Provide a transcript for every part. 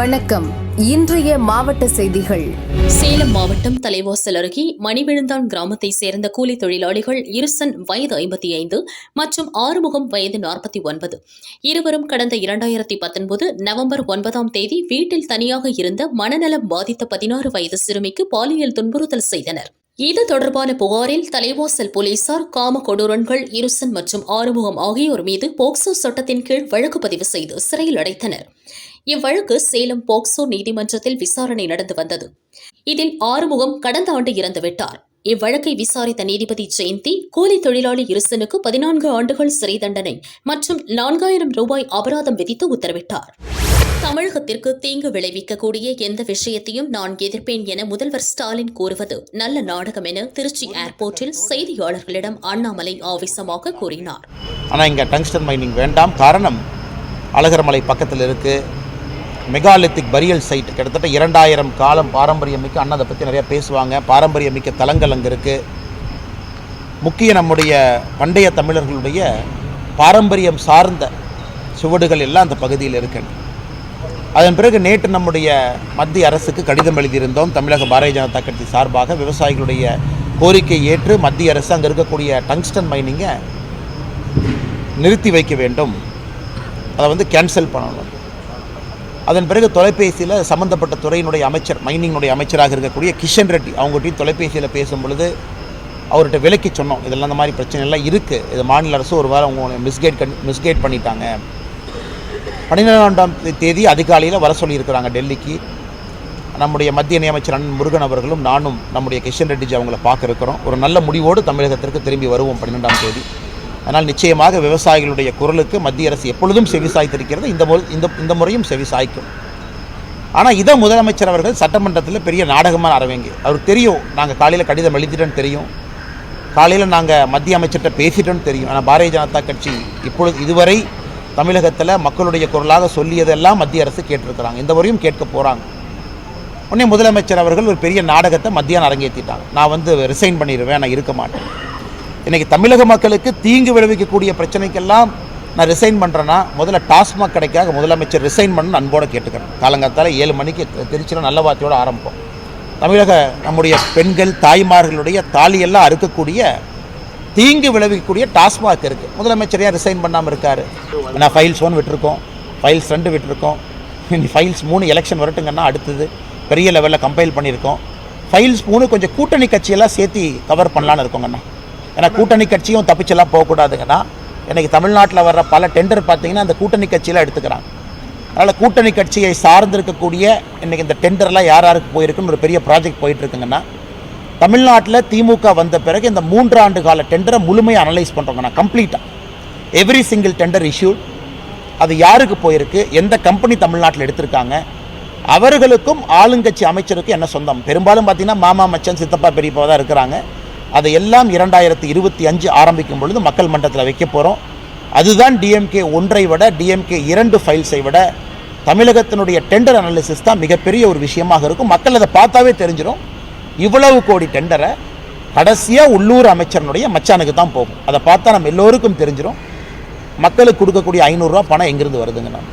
வணக்கம். இன்றைய மாவட்ட செய்திகள். சேலம் மாவட்டம் தலைவாசல் அருகே மணிவிழுந்தான் கிராமத்தை சேர்ந்த கூலி தொழிலாளிகள் இருசன் வயது ஐம்பத்தி ஐந்து மற்றும் ஆறுமுகம் வயது நாற்பத்தி ஒன்பது. இருவரும் கடந்த இரண்டாயிரத்தி பத்தொன்பது நவம்பர் ஒன்பதாம் தேதி வீட்டில் தனியாக இருந்த மனநலம் பாதித்த பதினாறு வயது சிறுமிக்கு பாலியல் துன்புறுத்தல் செய்தனர். இது தொடர்பான புகாரில் தலைவாசல் போலீசார் காம கொடூரன்கள் இருசன் மற்றும் ஆறுமுகம் ஆகியோர் மீது போக்சோ சட்டத்தின் கீழ் வழக்கு பதிவு செய்து சிறையில் அடைத்தனர். இவ்வழக்கு சேலம் போக்சோ நீதிமன்றத்தில் விசாரணை நடந்து வந்தது. இதில் ஆறுமுகம் கடந்த ஆண்டு இறந்துவிட்டார் இவ்வழக்கை விசாரித்த நீதிபதி ஜெயந்தி கூலி தொழிலாளி இருசனுக்கு பதினான்கு ஆண்டுகள் சிறை தண்டனை மற்றும் நான்காயிரம் ரூபாய் அபராதம் விதித்து உத்தரவிட்டார். தமிழகத்திற்கு தீங்கு விளைவிக்கக்கூடிய எந்த விஷயத்தையும் நான் எதிர்ப்பேன் என முதல்வர் ஸ்டாலின் கூறுவது நல்ல நாடகம் என திருச்சி ஏர்போர்ட்டில் செய்தியாளர்களிடம் அண்ணாமலை ஆவேசமாக கூறினார். ஆனால் இங்கே டங்ஸ்டன் மைனிங் வேண்டாம். காரணம் அழகர்மலை பக்கத்தில் இருக்குது மெகாலித்திக் பரியல் சைட் கிட்டத்தட்ட இரண்டாயிரம் காலம் பாரம்பரியமிக்க அண்ணன் அதை பற்றி நிறையா பேசுவாங்க. பாரம்பரியமிக்க தலங்கள் அங்கே இருக்குது முக்கிய நம்முடைய பண்டைய தமிழர்களுடைய பாரம்பரியம் சார்ந்த சுவடுகள் எல்லாம் அந்த பகுதியில் இருக்கின்றன அதன் பிறகு நேற்று நம்முடைய மத்திய அரசுக்கு கடிதம் எழுதியிருந்தோம். தமிழக பாரதிய ஜனதா கட்சி சார்பாக விவசாயிகளுடைய கோரிக்கை ஏற்று மத்திய அரசு அங்கே இருக்கக்கூடிய டங்ஸ்டன் மைனிங்கை நிறுத்தி வைக்க வேண்டும். அதை வந்து கேன்சல் பண்ணணும். அதன் பிறகு தொலைபேசியில் சம்மந்தப்பட்ட துறையினுடைய அமைச்சர் மைனிங்கினுடைய அமைச்சராக இருக்கக்கூடிய கிஷன் ரெட்டி அவங்ககிட்டையும் தொலைபேசியில் பேசும் பொழுது அவர்கிட்ட விலக்கி சொன்னோம் இதெல்லாம் அந்த மாதிரி பிரச்சனை எல்லாம் இருக்குது இது மாநில அரசு ஒரு வாரம் அவங்க மிஸ்கைட் மிஸ்கைட் பண்ணிட்டாங்க. பன்னிரெண்டாம் தேதி அதிகாலையில் வர சொல்லியிருக்கிறாங்க டெல்லிக்கு. நம்முடைய மத்திய இணையமைச்சர் அண்ணன் முருகன் அவர்களும் நானும் நம்முடைய கிஷன் ரெட்டிஜி அவங்கள பார்க்க இருக்கிறோம் ஒரு நல்ல முடிவோடு தமிழகத்திற்கு திரும்பி வருவோம் பன்னிரெண்டாம் தேதி. அதனால் நிச்சயமாக விவசாயிகளுடைய குரலுக்கு மத்திய அரசு எப்பொழுதும் செவிசாய்த்திருக்கிறது இந்த இந்த இந்த முறையும் செவிசாய்க்கும் ஆனால் இதை முதலமைச்சர் அவர்கள் சட்டமன்றத்தில் பெரிய நாடகமாக அரவேங்க. அவருக்கு தெரியும் நாங்கள் காலையில் கடிதம் எழுதிட்டோன்னு தெரியும். காலையில் நாங்கள் மத்திய அமைச்சர்கிட்ட பேசிட்டோன்னு தெரியும். ஆனால் பாரதிய ஜனதா கட்சி இப்பொழுது இதுவரை தமிழகத்தில் மக்களுடைய குரலாக சொல்லியதெல்லாம் மத்திய அரசு கேட்டிருக்கிறாங்க. இந்த முறையும் கேட்க போகிறாங்க உடனே முதலமைச்சர் அவர்கள் ஒரு பெரிய நாடகத்தை மத்தியானம் அரங்கேற்றிட்டாங்க நான் வந்து ரிசைன் பண்ணிடுவேன் நான் இருக்க மாட்டேன். இன்றைக்கி தமிழக மக்களுக்கு தீங்கு விளைவிக்கக்கூடிய பிரச்சனைக்கெல்லாம் நான் ரிசைன் பண்ணுறேன்னா முதல்ல டாஸ்மாக் கடைக்காக முதலமைச்சர் ரிசைன் பண்ணு அன்போடு கேட்டுக்கிறேன். காலங்காத்தால் ஏழு மணிக்கு திருச்சியில் நல்ல வார்த்தையோட ஆரம்பிப்போம். தமிழக நம்முடைய பெண்கள் தாய்மார்களுடைய தாலியெல்லாம் அறுக்கக்கூடிய தீங்கு விளைவிக்கக்கூடிய டாஸ்மாக் இருக்குது முதலமைச்சர் ஏன் ரிசைன் பண்ணாமல் இருக்கார்? நான் ஃபைல்ஸ் ஒன் விட்டுருக்கோம். ஃபைல்ஸ் ரெண்டு விட்டுருக்கோம். இனி ஃபைல்ஸ் மூணு எலெக்ஷன் வரட்டுங்கன்னா அடுத்தது பெரிய லெவலில் கம்பைல் பண்ணியிருக்கோம். ஃபைல்ஸ் மூணு கொஞ்சம் கூட்டணி கட்சியெல்லாம் சேர்த்து கவர் பண்ணலான்னு இருக்கோங்கண்ணா. ஏன்னா கூட்டணி கட்சியும் தப்பிச்செல்லாம் போகக்கூடாதுங்கன்னா இன்றைக்கி தமிழ்நாட்டில் வர்ற பல டெண்டர் பார்த்தீங்கன்னா அந்த கூட்டணி கட்சியில் எடுத்துக்கிறாங்க. அதனால் கூட்டணி கட்சியை சார்ந்திருக்கக்கூடிய இன்றைக்கி இந்த டெண்டர்லாம் யார் யாருக்கு போயிருக்குன்னு ஒரு பெரிய ப்ராஜெக்ட் போயிட்டுருக்குங்கன்னா தமிழ்நாட்டில் திமுக வந்த பிறகு இந்த மூன்றாண்டு கால டெண்டரை முழுமையாக அனலைஸ் பண்ணுறோங்கண்ணா கம்ப்ளீட்டாக எவ்ரி சிங்கிள் டெண்டர் இஷ்யூட் அது யாருக்கு போயிருக்கு? எந்த கம்பெனி தமிழ்நாட்டில் எடுத்திருக்காங்க? அவர்களுக்கும் ஆளுங்கட்சி அமைச்சருக்கும் என்ன சொந்தம்? பெரும்பாலும் பார்த்தீங்கன்னா மாமா மச்சன் சித்தப்பா பெரியப்பா தான் இருக்கிறாங்க. அதை எல்லாம் இரண்டாயிரத்தி இருபத்தி அஞ்சு ஆரம்பிக்கும் பொழுது மக்கள் மன்றத்தில் வைக்க போகிறோம் அதுதான் டிஎம்கே ஒன்றை விட டிஎம்கே இரண்டு ஃபைல்ஸை விட தமிழகத்தினுடைய டெண்டர் அனாலிசிஸ் தான் மிகப்பெரிய ஒரு விஷயமாக இருக்கும். மக்கள் அதை பார்த்தாவே தெரிஞ்சிடும் இவ்வளவு கோடி டெண்டரை கடைசியாக உள்ளூர் அமைச்சரனுடைய மச்சானுக்கு தான் போகும். அதை பார்த்தா நம்ம எல்லோருக்கும் தெரிஞ்சிடும் மக்களுக்கு கொடுக்கக்கூடிய ஐநூறுரூவா பணம் எங்கிருந்து வருதுங்க நான்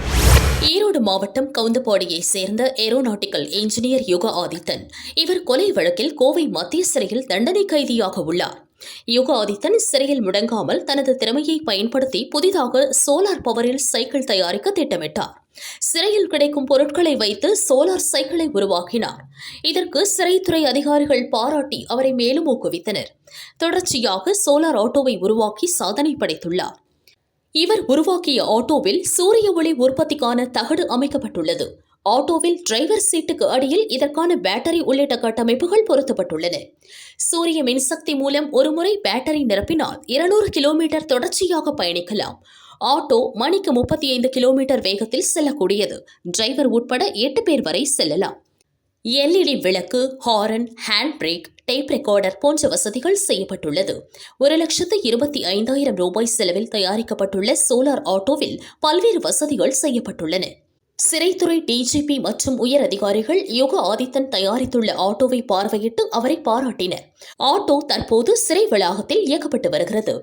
ஈரோடு மாவட்டம் கவுந்தப்பாடியை சேர்ந்த ஏரோநாட்டிக்கல் இன்ஜினியர் யுக ஆதித்தன். இவர் கொலை வழக்கில் கோவை மத்திய சிறையில் தண்டனை கைதியாக உள்ளார். யுக ஆதித்தன் சிறையில் முடங்காமல் தனது திறமையை பயன்படுத்தி புதிதாக சோலார் பவரில் சைக்கிள் தயாரிக்க திட்டமிட்டார். சிறையில் கிடைக்கும் பொருட்களை வைத்து சோலார் சைக்கிளை உருவாக்கினார். இதற்கு சிறைத்துறை அதிகாரிகள் பாராட்டி அவரை மேலும் ஊக்குவித்தனர். தொடர்ச்சியாக சோலார் ஆட்டோவை உருவாக்கி சாதனை படைத்துள்ளார். இவர் உருவாக்கிய ஆட்டோவில் சூரிய ஒளி உற்பத்திக்கான தகடு அமைக்கப்பட்டுள்ளது. ஆட்டோவில் டிரைவர் சீட்டுக்கு அடியில் இதற்கான பேட்டரி உள்ளிட்ட கட்டமைப்புகள் பொருத்தப்பட்டுள்ளன. சூரிய மின்சக்தி மூலம் ஒருமுறை பேட்டரி நிரப்பினால் இருநூறு கிலோமீட்டர் தொடர்ச்சியாக பயணிக்கலாம். ஆட்டோ மணிக்கு முப்பத்தி ஐந்து கிலோமீட்டர் வேகத்தில் செல்லக்கூடியது. டிரைவர் உட்பட எட்டு பேர் வரை செல்லலாம். எல்இடி விளக்கு horn hand brake tape recorder போன்ற வசதிகள் செய்யப்பட்டுள்ளது. ஒரு லட்சத்து இருபத்தி ஐந்தாயிரம் ரூபாய் செலவில் தயாரிக்கப்பட்டுள்ள சோலார் ஆட்டோவில் பல்வேறு வசதிகள் செய்யப்பட்டுள்ளன. சிறைத்துறை டிஜிபி மற்றும் உயர் அதிகாரிகள் யோக ஆதித்தன் தயாரித்துள்ள ஆட்டோவை பார்வையிட்டு அவரை பாராட்டினர். ஆட்டோ தற்போது சிறை வளாகத்தில் இயக்கப்பட்டு வருகிறது.